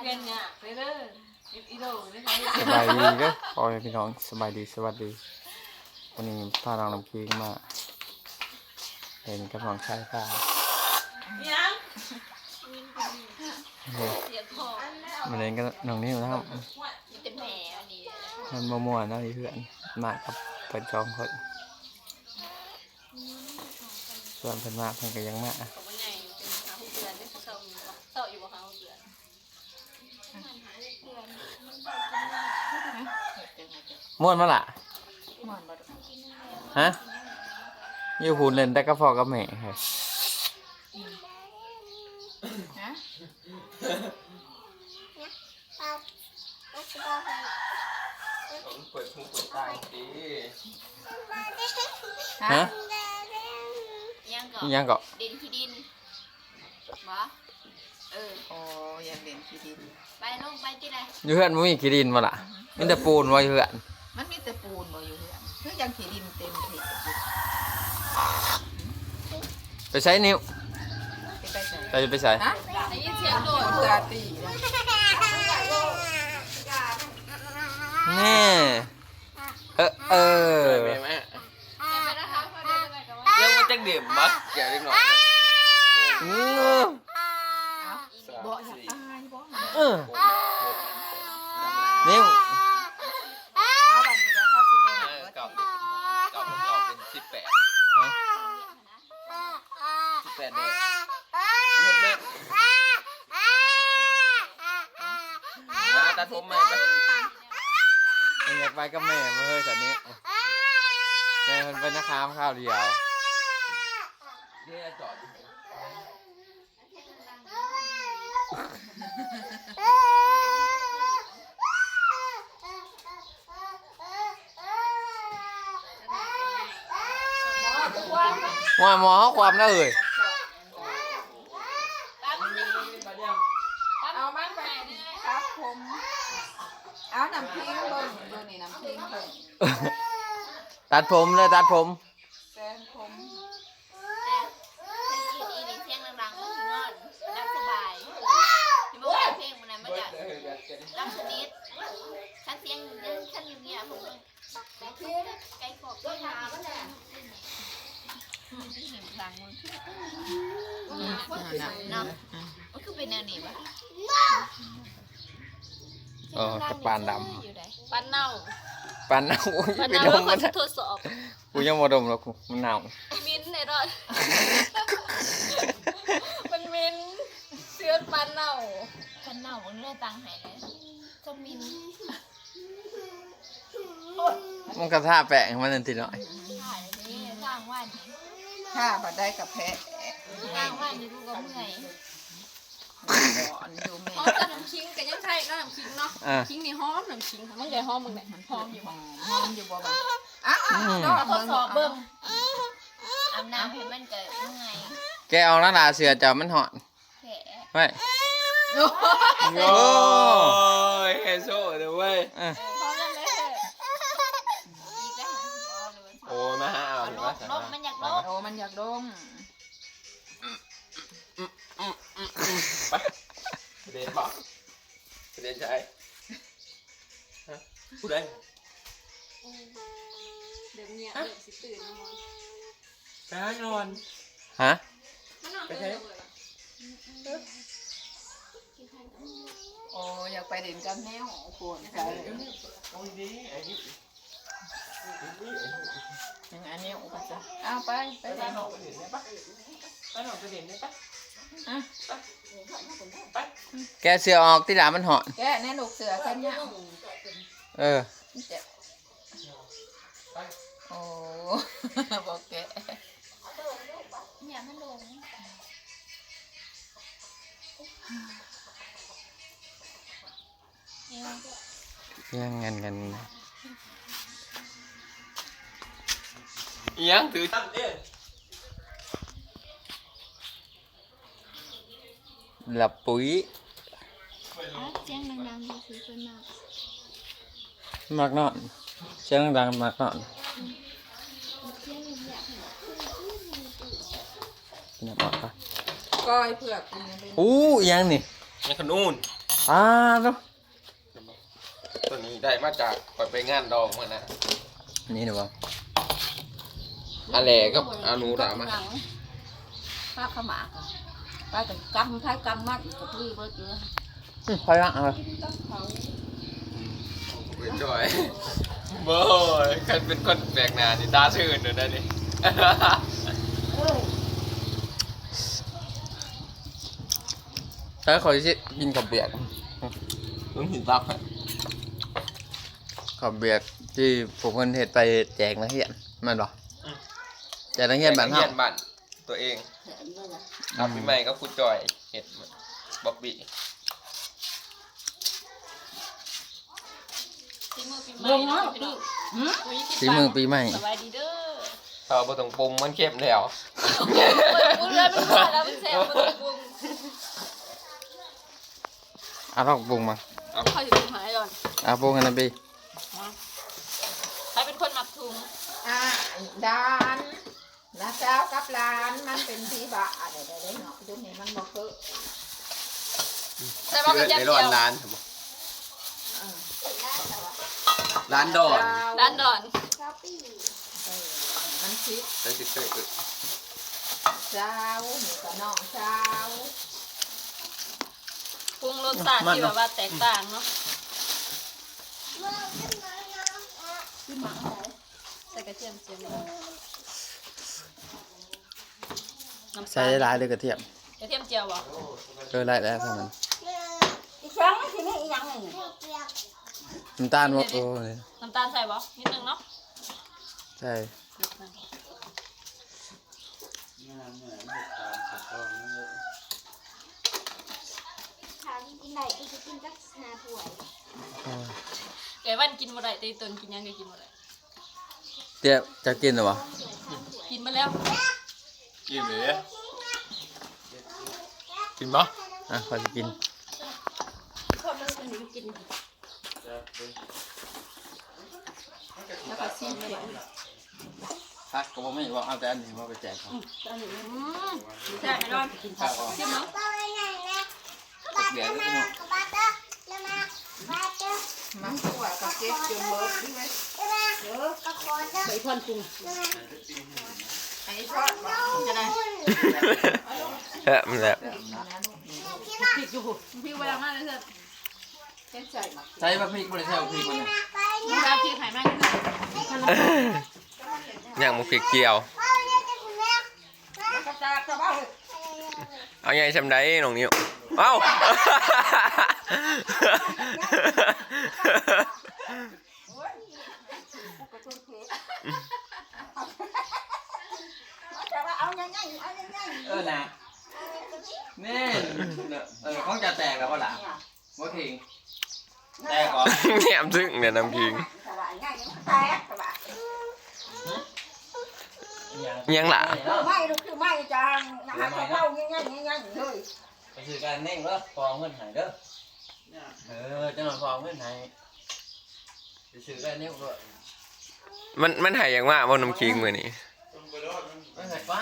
เรียนเนี่ยไปเด้ออีโดนะคะสบายดีเด้อพ่อแม่พี่น้องสบายดีสวัสดี วันนี้พาน้องน้ำคิงมาเห็นกับน้องชายค่ะยังมาเล่นกับน้องนิ้วนะครับมีแต่แผลอันนี้มันมั่วๆนะเพื่อนมากับเปิดจองคนส่วนเพิ่อนมากเพิ่อนก็ยังมาของมันใหญ่เป็นหาหูเดือนได้เศร้าอยู่บ่เศร้าอยู่บ่หาหูเดือน ม่วนมาล่ะฮะอยู่หูเล่นแต่กับพ่อกับแม่เฮ้ยเปิดหูเปิดตาดีฮะยังก็อิหยังก็ดินที่ดินบ่เออ โอ้ยังเด่นที่ดินไปลงไปที่ไหนอยู่เพื่อนบ่มีขี้ดินมาล่ะมีแต่ปูนไว้อยู่เพื่อนมันมี แต่ปูนบ่อยู่เพื่อนคือยังที่ดินเต็มที่ไปใช้นิ้วไปไปใส่เราจะไปใช้ฮะได้ยินเสียงโดดเพื่อตีนะนี่เออเออแม่แม่ยังไม่ได้ทำพอได้ไหมกับว่ายังมันจะดื่มมักแกเล็กหน่อยนะอือ บ่อยากตายบ่ เออนิ้ว เอาแบบนี้แล้วครับสิบ่ เออเก่าเก่าเก่าเป็นสิบแปดสิบแปดเด็กเห็นไหมตาท มันอยากไปกับแม่มาเฮ้ยสันนี้แม่มันเป็นนักค้ามข้าวเดียวนี่จอดว่าหมอความน่าเอ่ยเอามันไปครับผม เอาน้ำพริกเบิ่งเบิ่งนี่น้ำพริกเบิ่งตัดผมเลยตัดผมแซงผมอีนี่เสียงดังๆมันสินอนรับสบายที่บ่ว่าเพลงมันนั้นมาจากรับสนิทฉันเสียงฉันอยู่เงียบผมไก่คือไก่กบก็หามันน่ะมันสิเห็นดังมันเนาะมันคือเป็นแนวนี้วะ เออตะปานดอยู่ไหนปันเน่าำปานเน่าโอ้ยปันไปเน่าดแล้วมคมันนทดสอบกูยังมาดมแล้วกูมันเน่ามินในรถมันมินเสื้อปันเน่าปันเน่ามันได้ตังค์หายเลยจะมินมันกระท่าแปะมันนั่นทีหน่อยถ่ายนี่สร้างวันถ้าบ่ได้กับแพะสร้างวันนี่ดูก็เมื่อย ก่อนอยู่แม่หอมกับน้ำคิงกันยังใช่ก็น้ำคิงเนาะอะคิงนี่หอมน้ำคิงค่ะมันใหญ่หอมมึงเนี่ยหอมอยู่หอมหอมอยู่บ่บ่าอ้าวอ้าวอืมดอกทดสอบเบิ่งอาบน้ำให้มันเกิดเมื่อยแกเอาหน้าตาเสือจับมันหอนแผลไว้โอ้ยเฮโซ่เดี๋ยวเว้ยอะพร้อมแล้วเลยอีกแล้วโอ้มาหาเอาลเห็นไหมบลบมันอยากลบโอ้มันอยากดม เด่นบอกเด่นใช่ผู้ใดเดี๋ยวเนี่ยเดี๋ยวสิตื่นนอนไปหานอน ฮะมันนอนตื่นเลยโอ้อยากไปเด่นกับแมวโคนใจโอ้ยดีไอ้นี่อย่างอันนี้โอ้จะเอาไปไปไปเด่นหนองไปเด่นได้ปะไปหนองไปเด่นได้ปะอะไป แกเสือออกที่หลามันหอนแกแน่ลูกเสือแค่เนี้ยเออเจ็บโอ้บอกแกเนี่ยมันลงยังเงินกันยังถือตั้งเอ๊ หลับปุ๋ยเสียงดังๆดูสิเพิ่นมากมากนอนเสียงดังมากนอนกินน้ำปอดปะก้อยเผือกกินไปอู้ยังนี่ยังขนูนอ่าเนาะตัวนี้ได้มาจากปล่อยไปงานดองมานะนี่หนูบ่อะไรก็อานูถามมาป้าขมาก ป้าแต่กำไพ่กำมัดกับพี่เบิร์ดเยอะอืมคอยละเอาจอยโบ้ยใครเป็นคนแปลกหน้านี่ตาชื่นเดี๋ยวได้นี่ถ้าคอยสิกินกับเบียดต้องหินตักกับเบียดที่ผมคนเฮ็ดไปแจกนักเรียนแม่นบ่แจกนักเรียนบ้านเฮาเฮียนบ้านตัวเอง ทำพี่ใหม่ก็คุณจอยเห็ดบ๊อบบี้สีมือปีใหลม่งน้อยพี่น้องสีมือปีใหม่ สบายดีเด้อเขาบ่ต้องปรุงมันเข้มแล้วปรุงเลยมันพอแล้วมันแซ่บมันต้องปรุงเอาลองปรุงมา เขาจะปรุงหายก่อนเอาปรุงกันนะพี่ใครเป็นคนหมักถุง อ่าดาน นะเจ้ากับหลานมันเป็นพี่บะอะไรได้เนาะยุคนี้มันบอกคือใส่บอกกับยาในเดีร้านยวร้านทำไมร้านดอนด้านดอนเออมันชิดแล้วสิเกิดเจ้าหนูกับน้องเจ้าปรุงรสชาติที่แบบว่าแตกต่างเนาะใส่กระเทียมเจียมน้ำใส่หลายเลยกระเทียมกระเทียมเจียวบ่เออหลายแล้วเท่านั้นอีกครั้งที่นี่อีกอยังหนึ่งน้ำตาลบ่โอ้ยน้ำตาลใส่บ่นิดนึงเนาะใช่ถามกินไหนอีกกินจักหาถ้วยโอ้ยแกวันกินบ่ได้แต่ตนกินยังก็กินบ่ได้เดี๋ยวจะกินหรือวะกินมาแล้ว กินเลยกินปะอะขอจะกินคนมันเป็นกินแล้วก็ซีเขียวพักก็บ่ไม่บอกเอาแต่อันนี้มาไปแจกเขาอืมแซ่บไหมร้อนพักออกชิมเนาะเดี๋ยวนี่เนาะมันขวดกับเจ๊จนเบิร์ดด้วยเออใส่พ่นปรุง ไอ้ทอดบอกจะได้แซ่บมันแหละผิดอยู่พี่เวลามากเลยเถอะเจ๊ใส่หมักใส่บะพริกบ่ได้ใส่บะพริกบ่เนี่ยมึงจะพี่ขายมากเลยย่างหมูพริกเกียวกระจายกระเบ้าเอาไงชำได้น้องนิ้วเอ้าแต่ว่า เอาง่ายๆเอาง่ายเออนะแน่เออของจะแตกแล้วบ่ล่ะบ่ทิ้งแตกก่อนแง่มซึ่งเนี่ยน้ำพิงๆสบายง่ายๆแตกสบายยังล่ะคือไม่ลูกคือไม่จังนะคะกระเบ้าง่ายๆง่ายๆเลยไปซื้อกันเน่งเด้อฟองเงินให้เด้อเออจังหน่อยฟองเงินให้ไปซื้อกันเน่งด้วยมันมันหายอย่างว่าบนน้ำคิงมือนี้ ไม่ใส่ฟ้า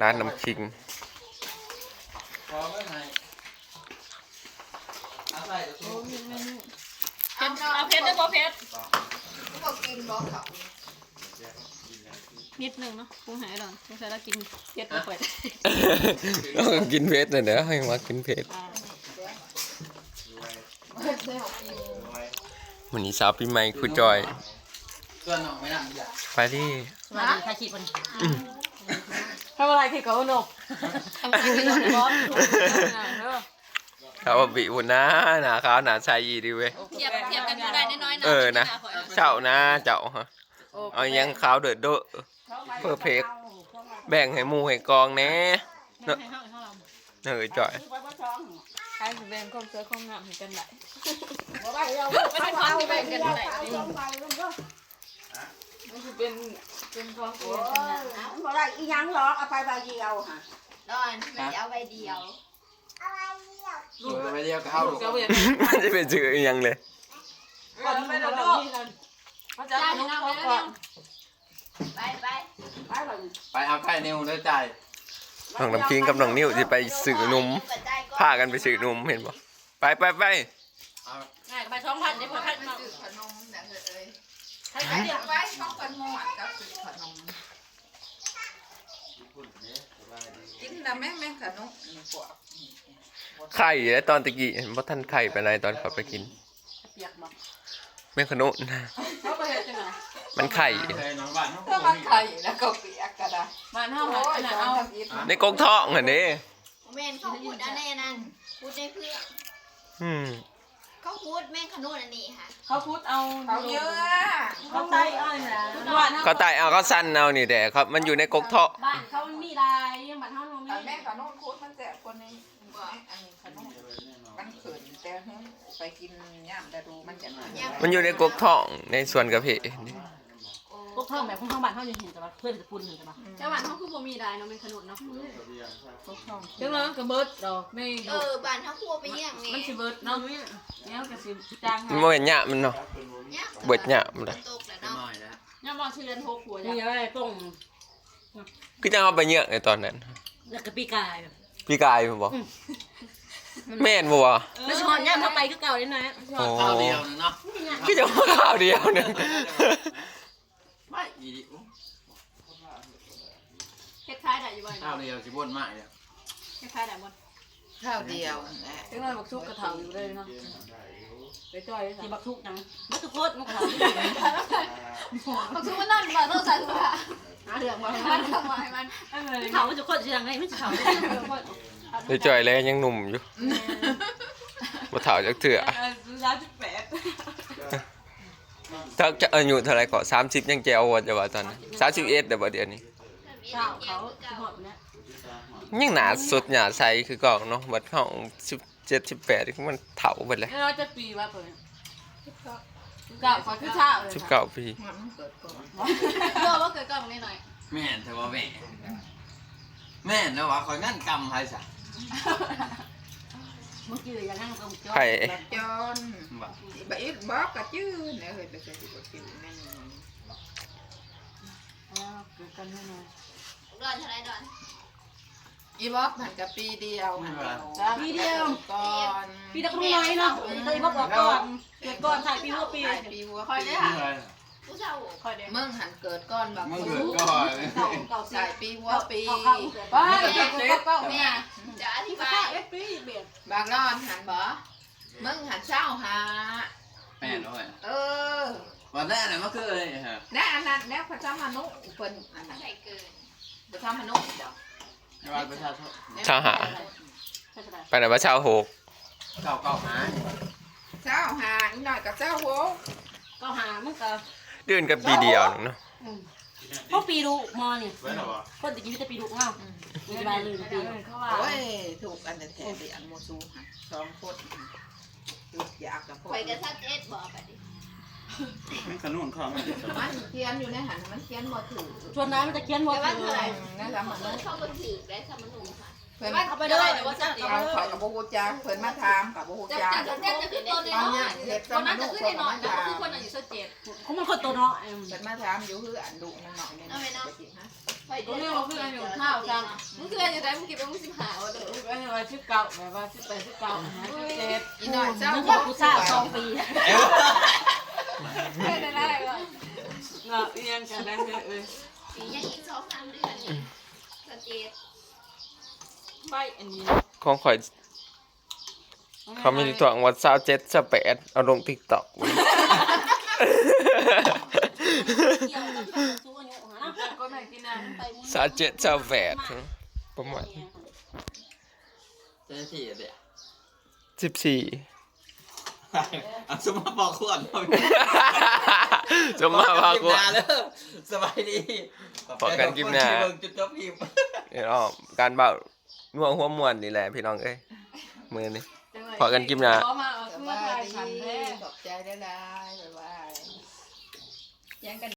ร้านน้ำคิงฟองเงินให้เอาใส่ตัวชูเพชรเอาเพชรได้ป่เพชรก็กินบอกเขานิดนึงเนาะปรุงหายก่อนสงสัยเรากินเพชรไปเปิดต้องกินเพชรเลยเด้อให้มากินเพชรวันนี้สาวปีใหม่คุยจอย ส่วนน้องไม่นั่งอย่าไปที่มาดีถ่ายคลิปมันทำอะไรคลิปกับนกทำคลิปกับนกเขาว่าบีบุญนะหนาขาวหนาชายยีดีเว้ยเทียบเทียบกันก็ได้น้อยๆนะเออนะเจ้านะเจ้าฮะเอายังขาวเดือดเด้อเพื่อเพกแบ่งให้หมูให้กองแหน่เนอะเนอะจ่อยใครจะแบ่งความสวยความงามให้กันได้บ่ได้เราไม่เป็นความที่แบ่งกันได้เอาลงไปลงก็มันจะ เป็นเป็นความสโอ้วยกันยนะบ่ได้อีหยังหรอกเอาไปใบเดียวค่ะดอนไม่เอาใบเดียวเออไปเดียวก็เอาลูกเจ้าเวียนมันจะเป็นชื่ออีหยังเลยก่อนไปแล้วก็เขาจะเอาน้ำก่อนไปไปไปเลยไปเอาไข่นิ้วเด้อใจายน้องน้ำคิงกับน้องนิ้วจะไปสื่อนมปัจจัยก็พากันไปสื่อนมเห็นปะไปไปไปง่ายไปสองพันเดี๋ยวพันมา ซื้อขนมนะเอ้ยใช้ใครเดีเรียยวกไว้เขากันหมดก็ซื้อขนมกินแต่แม่งแม่งขนมนี่พวกไข่แล้วตอนตะกี้เห็นว่าท่านไข่ไปไหนตอนเขาไปกินเปียกบอกแม่ขนุนนะเขาไปเห็นจังไงมันไข่ถ้ามันไข่แล้วก็เปียกก็ได้บ้านเฮาหาขนาดเอาในกกท้องอันนี้แม่นเขาพูดอันแน่นั่นพูดในเพื่ออืม เขาพูดแม่งขนุนอันนี้ค่ะเขาพูดเอาเขาเยอะเขาใต้เอาเนี่ยนะบ้านเฮาเขาตายเอาเขาสั้นเอานี่แต่ครับมันอยู่ในกกท้องบ้านเขามันมีลายบ้านเฮามันแต่มีแม่ขนมคุดมันแสบคนนี้อันนี้ขนมมันเขินแต่หึไปกินย่ามแต่ดูมันจะหน่อยมันอยู่ในกกท้องในส่วนกระเพาะนี่พวกเท่าแบบพวกเท่าบ้านเฮายังเห็นแต่ว่าเพื่อนจะปุ่นเห็นแต่ว่าจังหวัดเขาคือบ่มีได้เนาะเป็นขนุนเนาะ ทุกช่องจังเลยก็เบิดดอกไม่เออบ้านเขาครัวไปเยี่ยงนี่มันสิเบิดเนาะเนี่ยก็สิจางมันบ่เห็นหยะมันเนาะเนี่ยเบิดหยะมันเลย ตกแล้วเนาะย่ามาชื่อเรียนโฮกหัวนี่จ้ะไว้ต้มคือจะเอาไปเยอะในตอนนั้น แล้วก็ปีกายพี่กายผมบอกแม่นบ่วะแล้วชอนย่ามเข้าไปก็เก่าเลยนะโอ้ข้าวเดียวนึงเนาะคือจะมาข้าวเดียวหนึงไม่อีดิเฮ็ดคล้ายได้อยู่บ่ข้าวเดียวสิบ่นมากเลย เฮ็ดคล้ายได้บ่ข้าวเดียวแหละจังเลยบักชุกกระเถาอยู่เลยเนาะไปจ่อยที่บักชุกนังบักทุกโคตรมันกระเถาเขาคือว่านั่นบ่ต้องใส่ถุงผ้าหาเรื่องบ่ให้มันทำไมมันเถาทุกคนสิยังไงไม่เถาได้จ่อยแล้วยังหนุ่มอยู่บ่เฒ่าจักเถื่อยาจุดแปดถ้าจะอายุเท่าไหร่ก็30ยังแจ๋วว่าจะว่าตอนนั้น31เด้อบ่เดี๋ยวนี้เจ้าเขาสิหอดเนี่ย ยังหนาสดหนาใสคือเก่าเนาะบัดเฮา17 18นี่มันเฒ่าเบิดแล้วเราจะปีว่าเปิดเก่าขอคือเช้าเลย19ปีมันเกิดก่อนเรื่องว่าเกิดก่อนนิดหน่อยแม่นแต่ว่าแม่แม่นแล้วว่าคอยงั้นกรรมให้ซะเมื่อกี้ยังนั่งตรงจอไข่บัดจอนบ่บอีบอกกะจื้อเนี่ยเคยไปเคยไปจื้อแม่นเกิดกันแน่นอนดอนเท่าไรดอน อีบอกมันกับปีเดียวมันก่อนปีตะกรุงน้อยเนาะเคยบอกก่อนเกิดก่อนถ่ายปีหัวปีตายปีวัวคอยปีได้ค่ะผู้เฒ่าคอยได้มึงหันเกิดก่อนบักมึงเกิดก่อนเก่าเก่าสิตายปีวัวปีบ้าเกิดเกิดก็แม่จะอธิบายเอ็ดปีเบียดบางรอนหันบ่มึงหันเช้าหาแม่นด้วยเออวันนั้นน่ะมันคืออะไรฮะแน่อันนั้นแล้วพระเจ้ามนุษย์เพิ่นอันนั้นใส่เกินพระเจ้ามนุษย์เดี๋ยว ในวันประชาชนทหารไปไหนว่าชาวโหกเก่าเก่าหาเช้าหาอีหน่อยกับเจ้าโหก็หามันก็เดือนกับปีเดียวนึงเนาะพวกปีดูมอนี่คนตะกี้จะปีดูเงามีลายลืมปีเขาว่าโอ้ยถูกอันแต่แท้ดิอันโมซูค่ะสองคนถูกอยากกับพวกคอยกระซัดเอ็ดบอกไปดิ ขนุนข้าวมันมันเขียนอยู่ในหันมันเขียนบ่ถือชวนนั้นมันจะเขียนว่าแต่ว่าเท่าไหร่นั่นแหละมันเปิดเข้ามาถือได้สมนุค่ะเพิ่นเอาไปเลยเดี๋ยวว่าจะเอาขอยกับโบกูจักเพิ่นมาถามกับโบกูจะจักจะจะจะขึ้นตัวน้อยคนนั้นจะขึ้นได้น้อยนะคือคนอายุเจ็ดเขามันคนตัวเนาะเพิ่นมาถามอยู่คืออันดุนั่นหน่อยนี่จะกินฮะไปตัวนี้เราคืออายุข้าวจังมึงคืออายุได้มึงกินไปมึงสิบห้าวันเด้อไอ้ว่าชื่อเก่าแบบว่าชื่อแปดชื่อเก่าเจ็ดอีหน่อยเจ้านึกว่ากูซ่าสองปี ได้ได้ได้ก็เนาะเรียนกันได้เออปียังอีกสองสามเดือนสเจ็ดใบอันนี้ของข่อยเขามีถ่วงวัด27 28เอาลง TikTok ก็ไม่กินนะไป27 28ประมาณเจ๊ที่ อะสมมาบอกขวดจะมาว่ากูนเลยสบายดีพอกันคลิปหน้าเบิ่งจุดจบพิมพ์เดี๋ยวเราการเบานัวหัวมวนนี่แหละพี่น้องเอ้ยมือนี่ พอกันคลิปหน้าขอมาเอาสเพื่อบายถ่ายดีฉันแท้ขอบใจได้ได้บ๊ายบาย ยังกัน